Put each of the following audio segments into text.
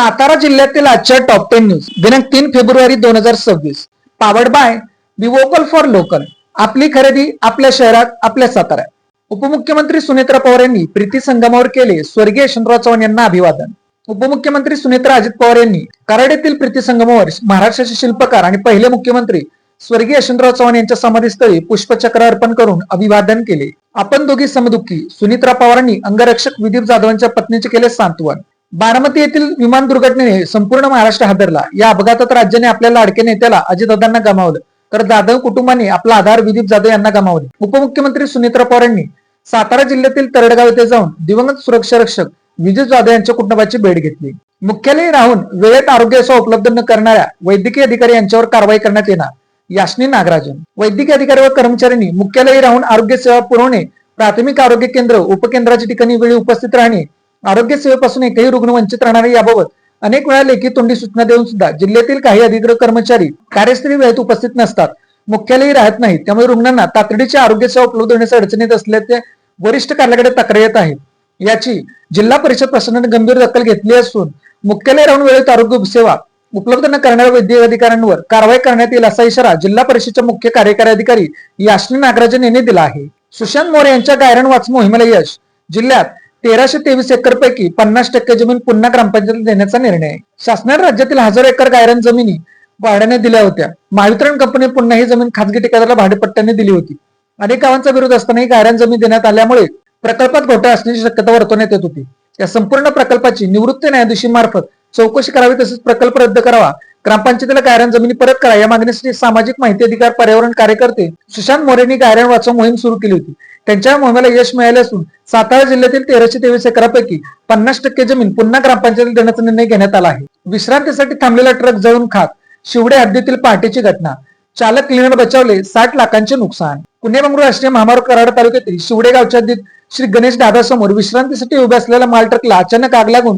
सातारा जिल्ह्यातील आजच्या top ten news दिनांक तीन फेब्रुवारी दोन हजार सव्वीस. Powered by be vocal for local आपली खरेदी आपल्या शहरात आपल्या साताऱ्यात. उपमुख्यमंत्री सुनेत्रा पवार यांनी प्रीती संगमावर केले स्वर्गीय यशवंतराव चव्हाण यांना अभिवादन. उपमुख्यमंत्री सुनेत्रा अजित पवार यांनी कराड येथील प्रीती संगमावर महाराष्ट्राचे शिल्पकार आणि पहिले मुख्यमंत्री स्वर्गीय यशवंतराव चव्हाण यांच्या समाधीस्थळी पुष्पचक्र अर्पण करून अभिवादन केले. आपण दोघी समदुखी सुनित्रा पवारांनी अंगरक्षक विदीप जाधवांच्या पत्नीचे केले सांत्वन. बारामती येथील विमान दुर्घटनेने संपूर्ण महाराष्ट्र हादरला. या अपघातात राज्याने आपल्या लाडके नेत्याला अजितदादांना गमावलं. तर जाधव कुटुंबाने आपला आधार विदीप जाधव यांना गमावले. उपमुख्यमंत्री सुनित्रा पवारांनी सातारा जिल्ह्यातील तरडगाव येथे जाऊन दिवंगत सुरक्षा रक्षक विजय जाधव यांच्या कुटुंबाची भेट घेतली. मुख्यालयी राहून वेळेत आरोग्य सेवा उपलब्ध न करणाऱ्या वैद्यकीय अधिकारी यांच्यावर कारवाई करण्यात येणार याशनी नागराजन. वैद्यकीय अधिकारी व कर्मचाऱ्यांनी मुख्यालयी राहून आरोग्य सेवा पुरवणे प्राथमिक आरोग्य केंद्र उपकेंद्राच्या ठिकाणी वेळी उपस्थित राहणे आरोग्य सेवेपासून एकही रुग्ण वंचित राहणार याबाबत अनेक वेळा लेखी तोंडी सूचना देऊन सुद्धा जिल्ह्यातील काही अधिकृत कर्मचारी कार्यस्थळी वेळेत उपस्थित नसतात. मुख्यालयी राहत नाही त्यामुळे रुग्णांना तातडीची आरोग्य सेवा उपलब्ध होण्यास अडचणीत असल्याचे वरिष्ठ कार्यालयाकडे तक्रार येत आहे. याची जिल्हा परिषद प्रशासनाने गंभीर दखल घेतली असून मुख्यालय राहून वेळेत आरोग्य सेवा उपलब्ध न करणाऱ्या वैद्यकीय अधिकाऱ्यांवर कारवाई करण्यात येईल असा इशारा जिल्हा परिषदच्या मुख्य कार्यकारी अधिकारी याश्नी नागराजन यांनी दिला आहे. सुशांत मोरे यांच्या गायरण वाच मोहिमेला यश जिल्ह्यात तेराशे तेवीस एकर पैकी पन्नास टक्के जमीन पुन्हा ग्रामपंचायत देण्याचा निर्णय. आहे. शासनाने राज्यातील हजारो एकर गायरन जमिनी भाड्याने दिल्या होत्या. महावितरण कंपनी पुन्हा ही जमीन खासगी ठेकेदाराला भाडेपट्ट्याने दिली होती. अनेक गावांचा विरोध असतानाही गायरन जमीन देण्यात आल्यामुळे प्रकल्पात घोटाळा असण्याची शक्यता वर्तवण्यात येत होती. या संपूर्ण प्रकल्पाची निवृत्त न्यायाधीशी मार्फत चौकशी करावी तसेच प्रकल्प रद्द करावा ग्रामपंचायतीला गायरान जमिनी परत करा या मागणीसाठी सामाजिक माहिती अधिकार पर्यावरण कार्यकर्ते सुशांत मोरेंनी गायरान वाचव मोहीम सुरू केली होती. त्यांच्या मोहिमेला यश मिळाले असून सातारा जिल्ह्यातील तेराशे तेवीस एकरापैकी पन्नास टक्के जमीन पुन्हा ग्रामपंचायतीला देण्याचा निर्णय घेण्यात आला आहे. विश्रांतीसाठी थांबलेला ट्रक जळून खात शिवडे हद्दीतील पहाटेची घटना. चालक क्लिनर बचावले साठ लाखांचे नुकसान. पुणे बंगळूर राष्ट्रीय महामार्ग कराड तालुक्यातील शिवडे गावच्या हद्दीत श्री गणेश दादासमोर विश्रांतीसाठी उभ्या असलेल्या माल ट्रकला अचानक आग लागून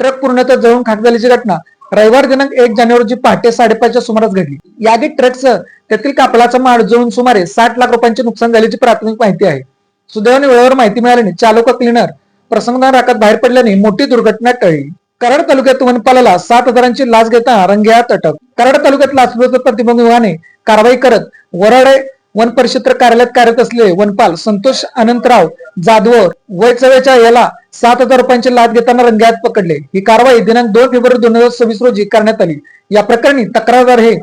ट्रक पूर्णतः जळून खाक झाल्याची घटना. रविवार दिनांक एक जानेवारी पहाटे साडेपाचच्या सुमारास घडली. या आगीत ट्रकसह त्यातील कापलाचा माळ जळून सुमारे साठ लाख रुपयांचे नुकसान झाल्याची प्राथमिक माहिती आहे. सुदैवाने वेळेवर माहिती मिळाल्याने चालक क्लिनर प्रसंगना राखत बाहेर पडल्याने मोठी दुर्घटना टळली. कराड तालुक्यात वनपालाला सात हजारांची लाच घेता रंगेहात अटक. कराड तालुक्यात लाचलुचपत प्रतिबंध विभागाने कारवाई करत वराडे वन परिक्षेत्र कार्यालयात कार्यरत असलेले वनपाल संतोष अनंतराव जाधवर वय चवेच्या याला सात हजार रुपयांची लाच घेताना रंग्यात पकडले. ही कारवाई दिनांक दोन फेब्रुवारी दोन हजार सव्वीस रोजी करण्यात आली. या प्रकरणी तक्रारदार हे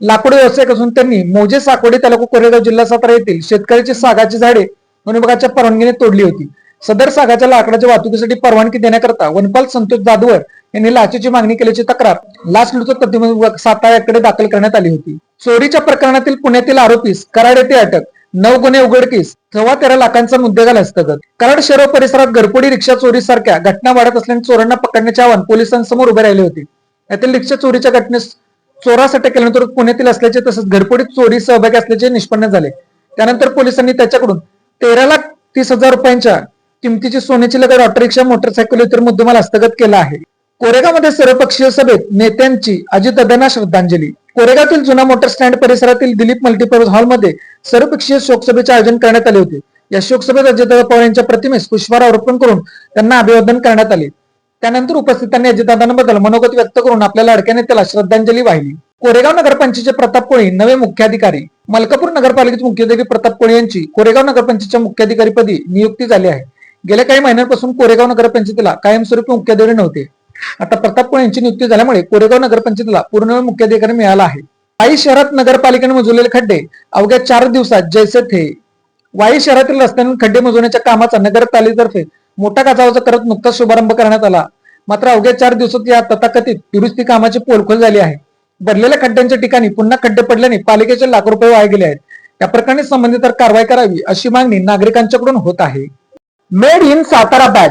लाकूड व्यावसायिक असून त्यांनी मोजे साकोडी तालुका कोरेगाव जिल्हा सातारा येथील शेतकऱ्याची सागाची झाडे वन विभागाच्या परवानगीने तोडली होती. सदर सागाच्या लाकडाच्या वाहतुकीसाठी परवानगी देण्याकरता वनपाल संतोष जाधवर यांनी लाचेची मागणी केल्याची तक्रार लाच प्रतिबंध विभाग साताऱ्याकडे दाखल करण्यात आली होती. चोरीच्या प्रकरणातील पुण्यातील आरोपीस कराड येथे अटक नऊ गुन्हे उघडकीस. सव्वा तेरा लाखांचा मुद्देगाल हस्तगत कराड शहर परिसरात घरपोडी रिक्षा चोरी सारख्या घटना वाढत असल्याने चोरांना पकडण्याचे आवाहन पोलिसांसमोर उभे राहिले होते. यातील रिक्षा चोरीच्या घटनेस चोरास अटक केल्यानंतर पुण्यातील असल्याचे तसंच घरपुडीत चोरी सहभागी असल्याचे निष्पन्न झाले. त्यानंतर पोलिसांनी त्याच्याकडून तेरा लाख तीस हजार रुपयांच्या किमतीची सोन्याची लगत ऑटोरिक्षा मोटरसायकल इतर मुद्देमाल हस्तगत केला आहे. कोरेगावमध्ये सर्वपक्षीय सभेत नेत्यांची अजितदादांना श्रद्धांजली. कोरेगावतील जुना मोटर स्टँड परिसरातील दिलीप मल्टीपर्पज हॉलमध्ये सर्वपक्षीय शोकसभेचे आयोजन करण्यात आले होते. या शोकसभेत अजितदादा पवार यांच्या प्रतिमेस पुष्पहार अर्पण करून त्यांना अभिवादन करण्यात आले. त्यानंतर उपस्थितांनी अजितदादांबद्दल मनोगत व्यक्त करून आपल्या लाडक्या त्याला श्रद्धांजली वाहिली. कोरेगाव नगरपंचायतीचे प्रताप कोळी नवे मुख्याधिकारी. मलकापूर नगरपालिकेचे मुख्याधिकारी प्रताप कोळी यांची कोरेगाव नगरपंचायतच्या मुख्याधिकारीपदी नियुक्ती झाली आहे. गेल्या काही महिन्यांपासून कोरेगाव नगरपंचायतीला कायमस्वरूपी मुख्याधिकारी नव्हते. आता प्रताप यांची नियुक्ती झाल्यामुळे कोरेगाव नगरपंचायतीला पूर्ण मुख्याधिकारी मिळाला आहे. वाई शहरात नगरपालिकेने मजवलेले खड्डे अवघ्या चार दिवसात जैसे थे. वाई शहरातील रस्त्यांवर खड्डे मजवण्याच्या कामाचा नगरपालिकेतर्फे मोठा गाजावाजा करत नुकताच शुभारंभ करण्यात आला. मात्र अवघ्या चार दिवसात या तथाकथित दुरुस्ती कामाची पोलखोल झाली आहे. भरलेल्या खड्ड्यांच्या ठिकाणी पुन्हा खड्डे पडल्याने पालिकेचे लाखो रुपये वाया गेले आहेत. या प्रकरणी संबंधित कारवाई करावी अशी मागणी नागरिकांच्याकडून होत आहे. Made in Satara bag